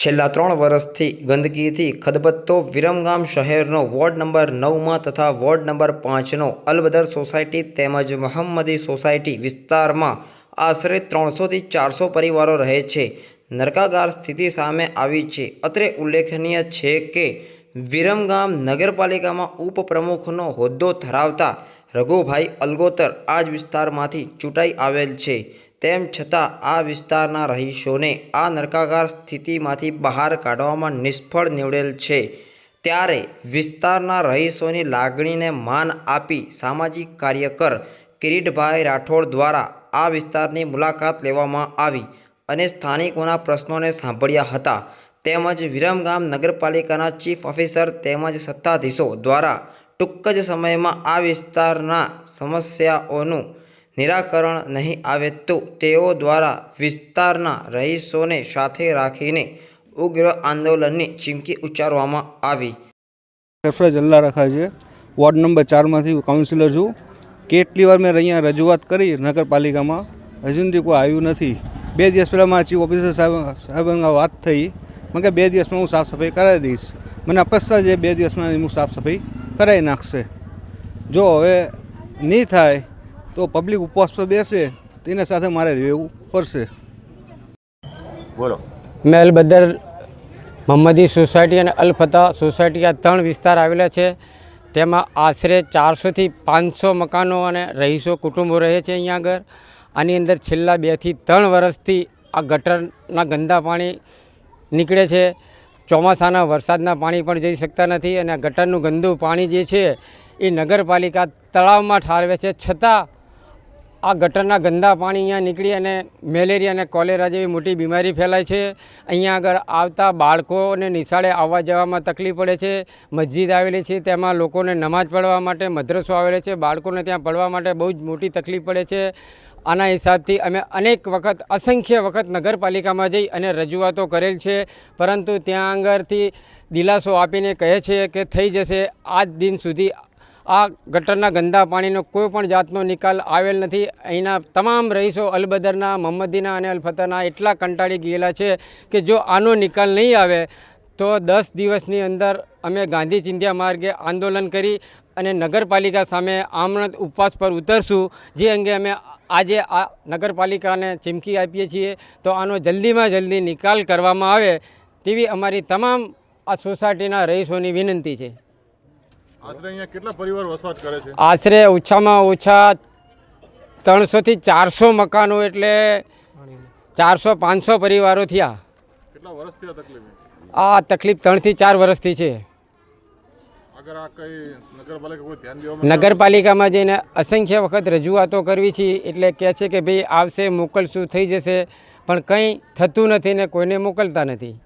છેલ્લા ત્રણ વર્ષથી ગંદકીથી ખદબદતો વિરમગામ શહેરનો વોર્ડ નંબર નવમાં તથા વોર્ડ નંબર પાંચનો અલબદર સોસાયટી તેમજ મહમ્મદી સોસાયટી વિસ્તારમાં આશરે ત્રણસોથી ચારસો પરિવારો રહે છે. નરકાગાર સ્થિતિ સામે આવી છે. અત્રે ઉલ્લેખનીય છે કે વિરમગામ નગરપાલિકામાં ઉપપ્રમુખનો હોદ્દો ધરાવતા રઘુભાઈ અલગોતર આ જ વિસ્તારમાંથી ચૂંટાઈ આવેલ છે. તેમ છતાં આ વિસ્તારના રહીશોને આ નરકાગાર સ્થિતિમાંથી બહાર કાઢવામાં નિષ્ફળ નીવડેલ છે. ત્યારે વિસ્તારના રહીશોની લાગણીને માન આપી સામાજિક કાર્યકર કિરીટભાઈ રાઠોડ દ્વારા આ વિસ્તારની મુલાકાત લેવામાં આવી અને સ્થાનિકોના પ્રશ્નોને સાંભળ્યા હતા. તેમજ વિરમગામ નગરપાલિકાના ચીફ ઓફિસર તેમજ સત્તાધીશો દ્વારા ટૂંક જ સમયમાં આ વિસ્તારના સમસ્યાઓનું નિરાકરણ નહીં આવે તો તેઓ દ્વારા વિસ્તારના રહીશોને સાથે રાખીને ઉગ્ર આંદોલનની ચીમકી ઉચ્ચારવામાં આવી. સરફરાજ અલ્લા રખા છે. વોર્ડ નંબર ચારમાંથી હું કાઉન્સિલર છું. કેટલી વાર મેં અહીંયા રજૂઆત કરી નગરપાલિકામાં. હજુ સુધી કોઈ આવ્યું નથી. બે દિવસ પહેલાં મારા ચીફ ઓફિસર સાહેબ સાહેબના વાત થઈ. મેં કે બે દિવસમાં હું સાફ સફાઈ કરાવી દઈશ. મને અપેક્ષા છે બે દિવસમાં હું સાફ સફાઈ કરાવી નાખશે. જો હવે નહીં થાય તો પબ્લિક ઉપવાસ પર બેસે તેના સાથે મારે રહેવું પડશે. બોલો. મેલ બદર મહમ્મદી સોસાયટી અને અલફતા સોસાયટી આ ત્રણ વિસ્તાર આવેલા છે. તેમાં આશરે ચારસોથી પાંચસો મકાનો અને રહીશો કુટુંબો રહે છે અહીંયા આગળ. આની અંદર છેલ્લા બેથી ત્રણ વર્ષથી આ ગટરના ગંદા પાણી નીકળે છે. ચોમાસાના વરસાદના પાણી પણ જઈ શકતા નથી અને ગટરનું ગંદુ પાણી જે છે એ નગરપાલિકા તળાવમાં ઠારવે છે. છતાં આ ગટરના ગંદા પાણી અહીંયા નીકળી અને મેલેરિયા અને કોલેરા જેવી મોટી બીમારી ફેલાય છે. અહીંયા આગળ આવતા બાળકોને નિશાળે આવવા જવામાં તકલીફ પડે છે. મસ્જિદ આવેલી છે, તેમાં લોકોને નમાઝ પઢવા માટે, મદ્રસો આવેલો છે. બાળકોને ત્યાં પડવા માટે બહુ જ મોટી તકલીફ પડે છે. આના હિસાબથી અમે અનેક વખત, અસંખ્ય વખત નગરપાલિકામાં જઈ અને રજૂઆતો કરેલ છે. પરંતુ ત્યાં આગળથી દિલાસો આપીને કહે છે કે થઈ જશે. આજ દિન સુધી આ ગટરના ગંદા પાણીનો કોઈ પણ જાતનો નિકાલ આવેલ નથી. અહીંના તમામ રહીશો અલબદરના મહમ્મદીના અને અલફતરના એટલા કંટાળી ગયેલા છે કે જો આનો નિકાલ નહીં આવે, તો દસ દિવસની અંદર અમે ગાંધી ચિંધ્યા માર્ગે આંદોલન કરી અને નગરપાલિકા સામે આમરણ ઉપવાસ પર ઉતરશું. જે અંગે અમે આજે આ નગરપાલિકાને ચીમકી આપીએ છીએ, તો આનો જલ્દીમાં જલ્દી નિકાલ કરવામાં આવે તેવી અમારી તમામ આ સોસાયટીના રહીશોની વિનંતી છે. આશરે અહીંયા કેટલા પરિવાર વસવાટ કરે છે? આશરે ઓછામાં ઓછા ત્રણસોથી ચારસો મકાનો એટલે ચારસો પાંચસો પરિવારો થયા. કેટલા વર્ષથી આ તકલીફ? આ તકલીફ ત્રણથી ચાર વર્ષથી છે. નગરપાલિકામાં જઈને અસંખ્ય વખત રજૂઆતો કરવી છે એટલે કહે છે કે ભાઈ આવશે મોકલશું થઈ જશે પણ કંઈ થતું નથી ને કોઈને મોકલતા નથી.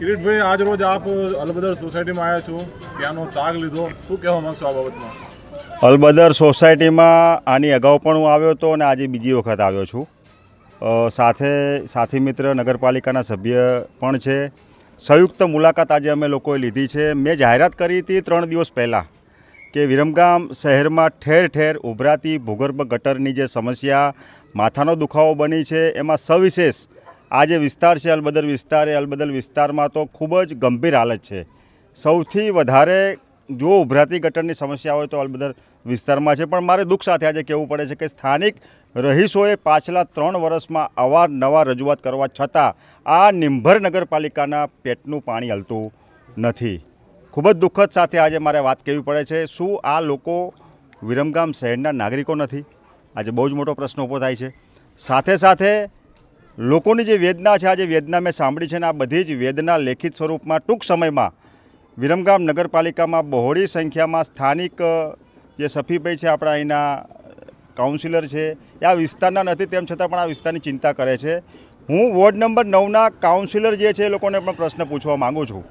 કિરીટભાઈ, આજ રોજ આપ અલબદર સોસાયટીમાં આવ્યા છો. ત્યાંનો તાગ લીધો. શું કહેવા માગશો આ બાબતમાં? અલબદર સોસાયટીમાં આની અગાઉ પણ હું આવ્યો હતો અને આજે બીજી વખત આવ્યો છું. સાથે સાથી મિત્ર, નગરપાલિકાના સભ્ય પણ છે. સંયુક્ત મુલાકાત આજે અમે લોકોએ લીધી છે. મેં જાહેરાત કરી હતી ત્રણ દિવસ પહેલાં કે વિરમગામ શહેરમાં ઠેર ઠેર ઉભરાતી ભૂગર્ભ ગટરની જે સમસ્યા, માથાનો દુખાવો બની છે, એમાં સવિશેષ આ જે વિસ્તાર છે અલબદર વિસ્તાર એ અલબદર વિસ્તારમાં તો ખૂબ જ ગંભીર હાલત છે. સૌથી વધારે જો ઉભરાતી ગટરની સમસ્યા હોય તો અલબદર વિસ્તારમાં છે. પણ મારે દુઃખ સાથે આજે કહેવું પડે છે કે સ્થાનિક રહીશોએ પાછલા ત્રણ વર્ષમાં અવારનવાર રજૂઆત કરવા છતાં આ નિંભર નગરપાલિકાના પેટનું પાણી હલતું નથી. ખૂબ જ દુઃખદ સાથે આજે મારે વાત કહેવી પડે છે, શું આ લોકો વિરમગામ શહેરના નાગરિકો નથી? આજે બહુ જ મોટો પ્રશ્ન ઊભો થાય છે. સાથે સાથે લોકોની જે વેદના છે, આ જે વેદના મેં સાંભળી છે ને, આ બધી જ વેદના લેખિત સ્વરૂપમાં ટૂંક સમયમાં વિરમગામ નગરપાલિકામાં બહોળી સંખ્યામાં સ્થાનિક જે સફીભાઈ છે, આપણા અહીંના કાઉન્સિલર છે, એ આ વિસ્તારના નથી, તેમ છતાં પણ આ વિસ્તારની ચિંતા કરે છે. હું વોર્ડ નંબર નવના કાઉન્સિલર જે છે, એ લોકોને પણ પ્રશ્ન પૂછવા માગું છું.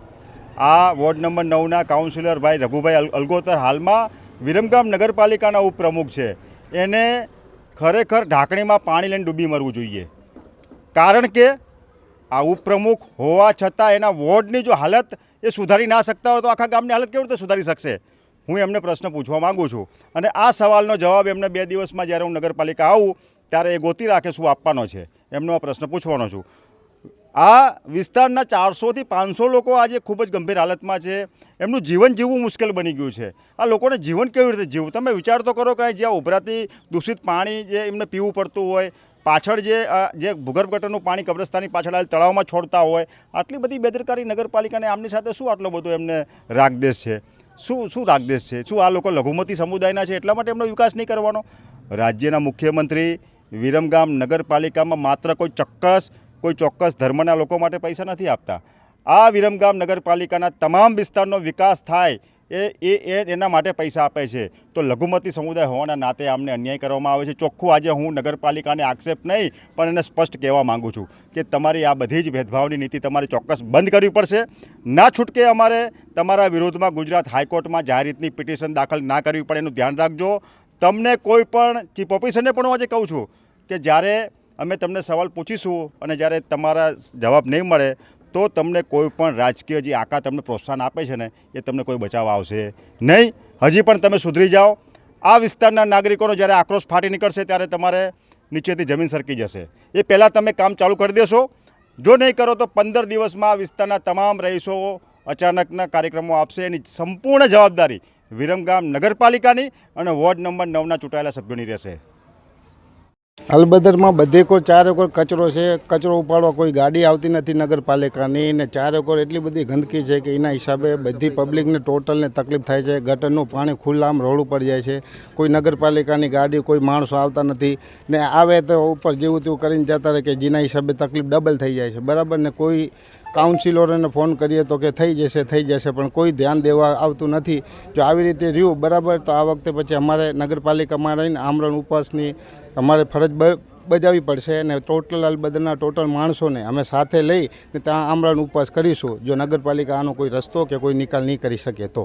આ વોર્ડ નંબર નવના કાઉન્સિલર ભાઈ રઘુભાઈ અલગોતર હાલમાં વિરમગામ નગરપાલિકાના ઉપપ્રમુખ છે. એને ખરેખર ઢાંકણીમાં પાણી લઈને ડૂબી મરવું જોઈએ. કારણ કે આ ઉપપ્રમુખ હોવા છતાં એના વોર્ડની જો હાલત એ સુધારી ના શકતા હોય તો આખા ગામની હાલત કેવી રીતે સુધારી શકશે? હું એમને પ્રશ્ન પૂછવા માગું છું. અને આ સવાલનો જવાબ એમને બે દિવસમાં જ્યારે હું નગરપાલિકા આવું, ત્યારે એ ગોતી રાખે શું આપવાનો છે? એમનો આ પ્રશ્ન પૂછવાનો છું. આ વિસ્તારના ચારસોથી પાંચસો લોકો આજે ખૂબ જ ગંભીર હાલતમાં છે. એમનું જીવન જીવવું મુશ્કેલ બની ગયું છે. આ લોકોને જીવન કેવી રીતે જીવવું? તમે વિચાર તો કરો કે જ્યાં ઉભરાતી દૂષિત પાણી જે એમને પીવું પડતું હોય પાછળ જે જે ભૂગર્ભ ગટરનું પાણી કબ્રસ્તાની પાછળ આવેલ તળાવમાં છોડતા હોય, આટલી બધી બેદરકારી નગરપાલિકાને આમની સાથે શું આટલો બધો એમને રાગદેશ છે? શું શું રાગદેશ છે? શું આ લોકો લઘુમતી સમુદાયના છે? એટલા માટે એમનો વિકાસ નહીં કરવાનો? રાજ્યના મુખ્યમંત્રી વિરમગામ નગરપાલિકામાં માત્ર કોઈ ચોક્કસ કોઈ ચોક્કસ ધર્મના લોકો માટે પૈસા નથી આપતા. આ વિરમગામ નગરપાલિકાના તમામ વિસ્તારનો વિકાસ થાય એ એ એ એના માટે પૈસા આપે છે. તો લઘુમતી સમુદાય હોવાના નાતે આમને અન્યાય કરવામાં આવે છે. ચોખ્ખું આજે હું નગરપાલિકાને આક્ષેપ નહીં, પણ એને સ્પષ્ટ કહેવા માગું છું કે તમારી આ બધી જ ભેદભાવની નીતિ તમારે ચોક્કસ બંધ કરવી પડશે. ના છૂટકે અમારે તમારા વિરોધમાં ગુજરાત હાઈકોર્ટમાં જાહેર રીતની પિટિશન દાખલ ના કરવી પડે એનું ધ્યાન રાખજો. તમને કોઈ પણ ચીફ ઓફિસરને પણ હું આજે કહું છું કે જ્યારે અમે તમને સવાલ પૂછીશું અને જ્યારે તમારા જવાબ નહીં મળે તો તમને કોઈ પણ રાજકીય જે આકા તમને પ્રોત્સાહન આપે છે ને, એ તમને કોઈ બચાવ આવશે નહીં. હજી પણ તમે સુધરી જાઓ. આ વિસ્તારના નાગરિકોનો જ્યારે આક્રોશ ફાટી નીકળશે ત્યારે તમારે નીચેથી જમીન સરકી જશે. એ પહેલાં તમે કામ ચાલુ કરી દેશો. જો નહીં કરો તો પંદર દિવસમાં આ વિસ્તારના તમામ રહીશો અચાનકના કાર્યક્રમો આપશે. એની સંપૂર્ણ જવાબદારી વિરમગામ નગરપાલિકાની અને વોર્ડ નંબર નવના ચૂંટાયેલા સભ્યોની રહેશે. અલબદરમાં બધે કોઈ ચાર એકર કચરો છે, કચરો ઉપાડવા કોઈ ગાડી આવતી નથી નગરપાલિકાની ને ચાર એકર એટલી બધી ગંદકી છે કે એના હિસાબે બધી પબ્લિકને ટોટલને તકલીફ થાય છે, ગટરનું પાણી ખુલ્લામ રોડ ઉપર જાય છે, કોઈ નગરપાલિકાની ગાડી, કોઈ માણસો આવતા નથી ને આવે તો ઉપર જેવું તેવું કરીને જતા રહે કે જેના હિસાબે તકલીફ ડબલ થઈ જાય છે. બરાબર ને કોઈ કાઉન્સિલરોને ફોન કરીએ તો કે થઈ જશે થઈ જશે, પણ કોઈ ધ્યાન દેવા આવતું નથી. જો આવી રીતે રહ્યું, બરાબર, તો આ વખતે પછી અમારે નગરપાલિકામાં રહીને આમરણ ઉપવાસની અમારે ફરજ બજાવવી પડશે અને ટોટલ અલબદરના ટોટલ માણસોને અમે સાથે લઈ ત્યાં આમરણ ઉપવાસ કરીશું. જો નગરપાલિકા આનો કોઈ રસ્તો કે કોઈ નિકાલ નહીં કરી શકે તો.